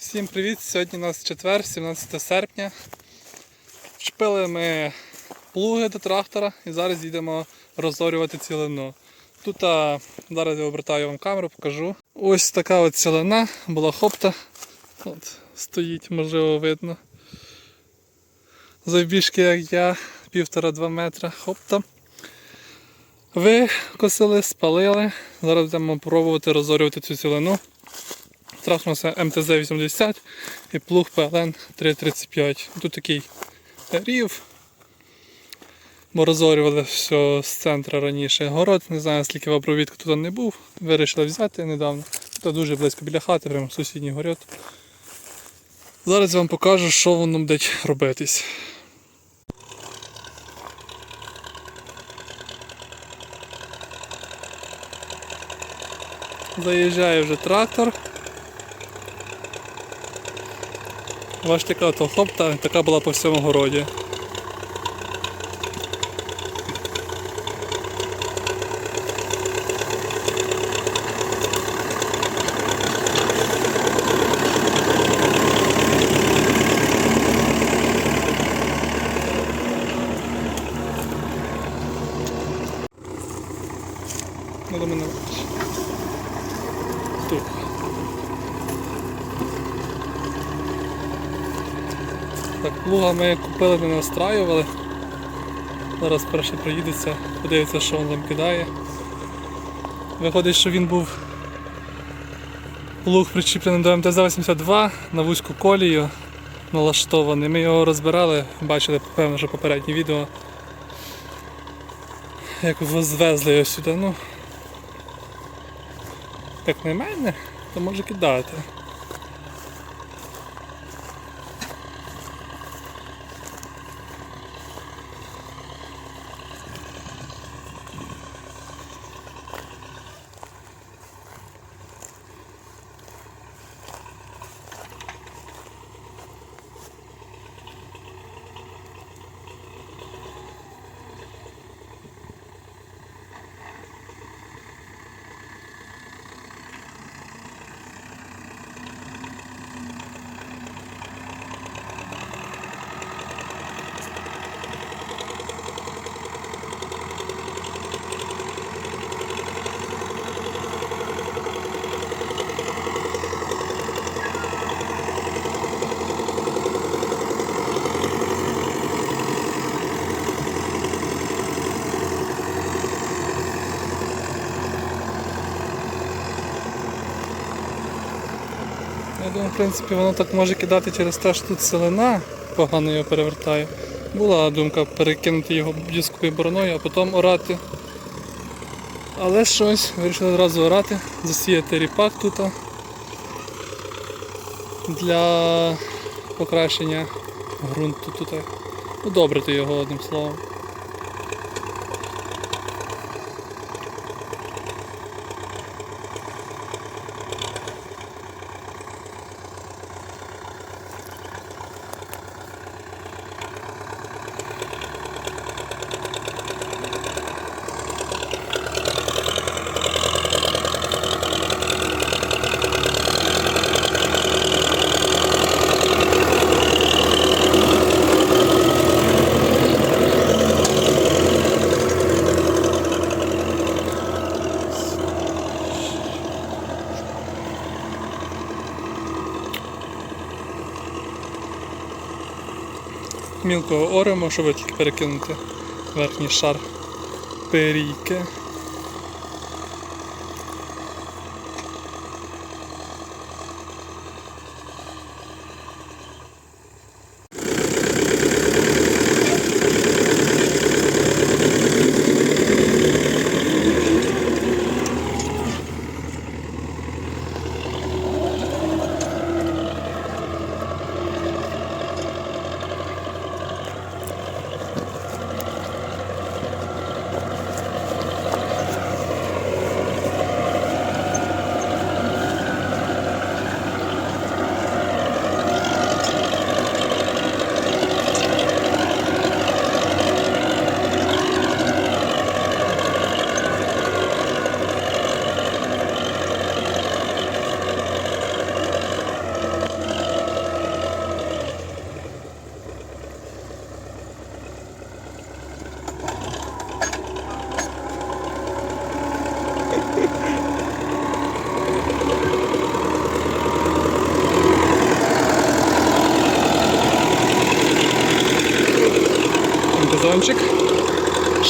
Всім привіт! Сьогодні у нас четвер, 17 серпня. Вчепили ми плуги до трактора і зараз їдемо розорювати цілину. Тут а, зараз я обертаю вам камеру, покажу. Ось така от цілина, була хопта. От, стоїть, можливо, видно. Завбіжки, як я, півтора-два метра хопта. Викосили, спалили. Зараз будемо пробувати розорювати цю цілину. Трахнувся МТЗ-80 і плуг ПЛН 335. Тут такий рів. Бо розорювали все з центру раніше. Город, не знаю, скільки в обровідку тут не був. Вирішили взяти недавно. Тут дуже близько біля хати, прямо сусідній город. Зараз я вам покажу, що воно буде робитись. Заїжджає вже трактор. Бачите, така то хопта, така була по всьому городі. Ну, до мене. Тут. Так, плуга ми купили, не настраювали. Зараз перше проїдеться, подивиться, що він там кидає. Виходить, що він був плуг причіплений до МТЗ-82 на вузьку колію налаштований. Ми його розбирали, бачили, певно, вже попереднє відео. Як звезли його сюди. Ну, як на мене, то може кидати. Я думаю, в принципі, воно так може кидати через те, що тут селена погано його перевертає. Була думка перекинути його дисковою бороною, а потім орати. Але щось, вирішили одразу орати, засіяти ріпак тут для покращення ґрунту тут. Удобрити його одним словом. Мілко оремо, щоб тільки перекинути верхній шар перійки.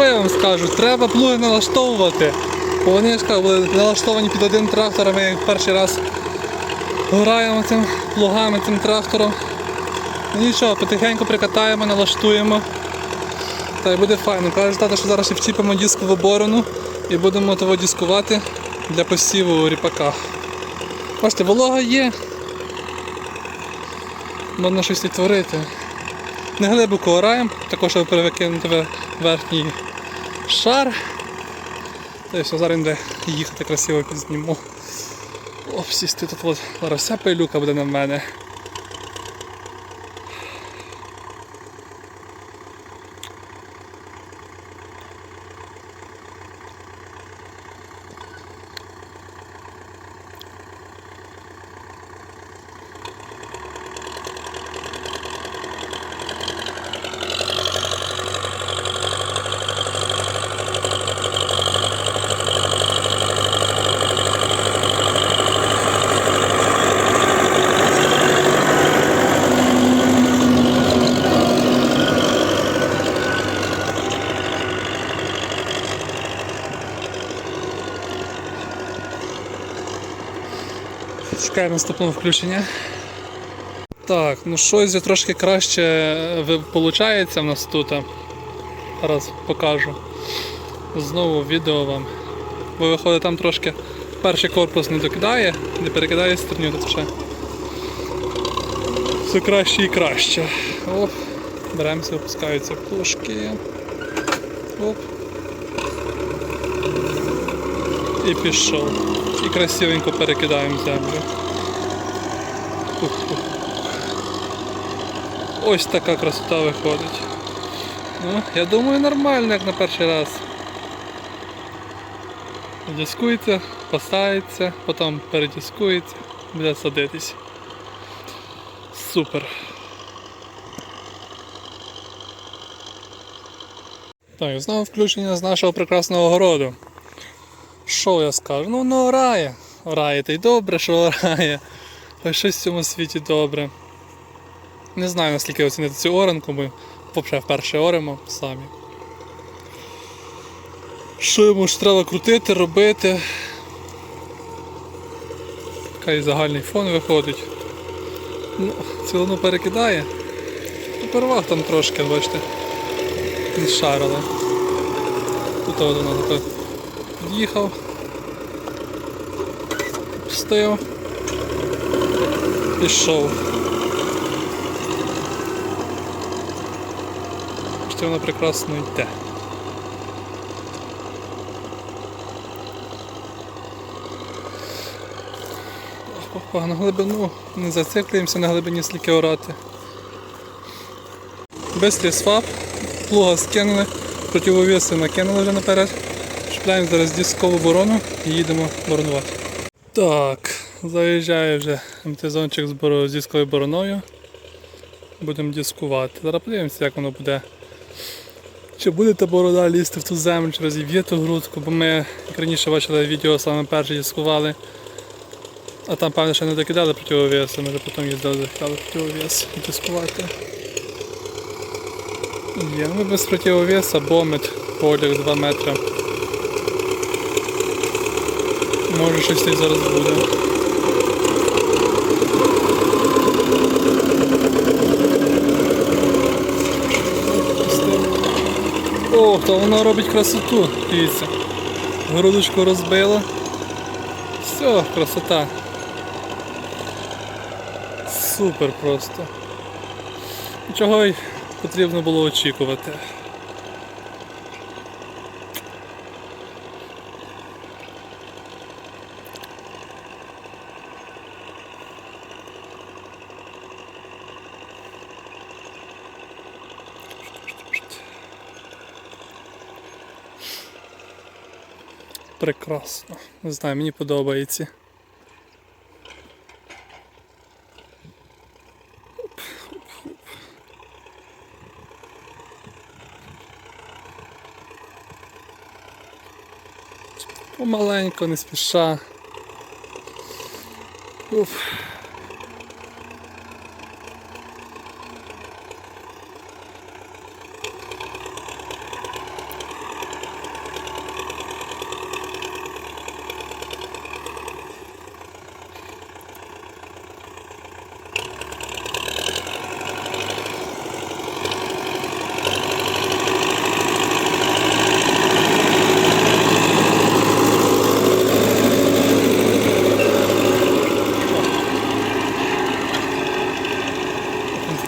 Що я вам скажу? Треба плуги налаштовувати. Бо вони ж кажу, були налаштовані під один трактор, ми перший раз граємо цим плугами, цим трактором. Ну нічого, потихеньку прикатаємо, налаштуємо. Та й буде файно. Каже тато, що зараз ще вчіпимо дискову борону і будемо того дискувати для посіву ріпака. Бачите, волога є. Можна щось і творити. Не глибоко ораємо, також щоб перевикинути верхній шар. Та все, зараз де їхати красиво підзніму. О, сісти тут от. Зараз вся пилюка буде на мене. Чекаємо наступного включення. Так, ну щось трошки краще виходить в нас тут. Зараз покажу. Знову відео вам. Бо виходить там трошки перший корпус не докидає, не перекидає стерню, тут ще все краще і краще. Оп, беремося, опускаються плошки. Оп. І пішов. І красивенько перекидаємо землю. Ось така красота виходить. Ну, я думаю, нормально, як на перший раз. Дискується, поставиться, потім передискується, буде садитись. Супер. Так, знову включення з нашого прекрасного городу. Що я скажу? Ну, ну орає. Орає, та й добре, що орає. Ось щось в цьому світі добре. Не знаю, наскільки оцінити цю оранку, ми взагалі вперше оремо самі. Що йому ж треба крутити, робити? Такий загальний фон виходить. Ну, цілину перекидає. Ну, там трошки, бачите. Не шарили. Тут воно таке під'їхав. Пустив. Пішов. Бачите, воно прекрасно йде. Опа, на глибину не зациклюємося на глибині стільки орати. Без лісфаб, плуга скинули, противовеси накинули вже наперед. Чіпляємо зараз дискову борону і їдемо боронувати. Так, заїжджає вже МТ-зончик з бороною. Будемо дискувати. Зараз подивимося, як воно буде. Чи буде та борода лізти в ту землю, чи розіб'є ту грудку, бо ми, раніше бачили відео, саме перше дискували. А там, певно, ще не докидали противовеси, ми вже потім їздили, докидали противовес і дискувати. Є, ну без противовеса, бомет, полік 2 метри. Може щось зараз буде. О, то воно робить красоту, дивіться. Грудочку розбило. Все, красота. Супер просто. Чого й потрібно було очікувати. Прекрасно. Не знаю, мені подобається. Помаленько, не спіша. Уф.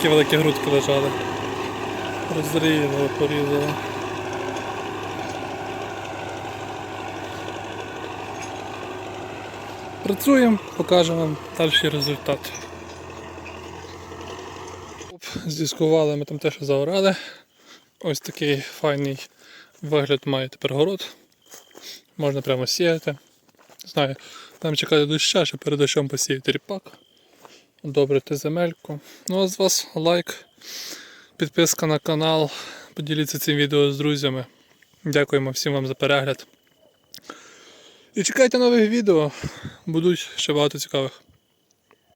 Такі великі грудки лежали. Розрізали, порізали. Працюємо, покажемо вам далі результат. Здіскували ми там те, що заорали. Ось такий файний вигляд має тепер город. Можна прямо сіяти. Знаю, там чекати доща, щоб перед дощом посіяти ріпак. Одобрити земельку. Ну а з вас лайк, підписка на канал. Поділіться цим відео з друзями. Дякуємо всім вам за перегляд. І чекайте нових відео. Будуть ще багато цікавих.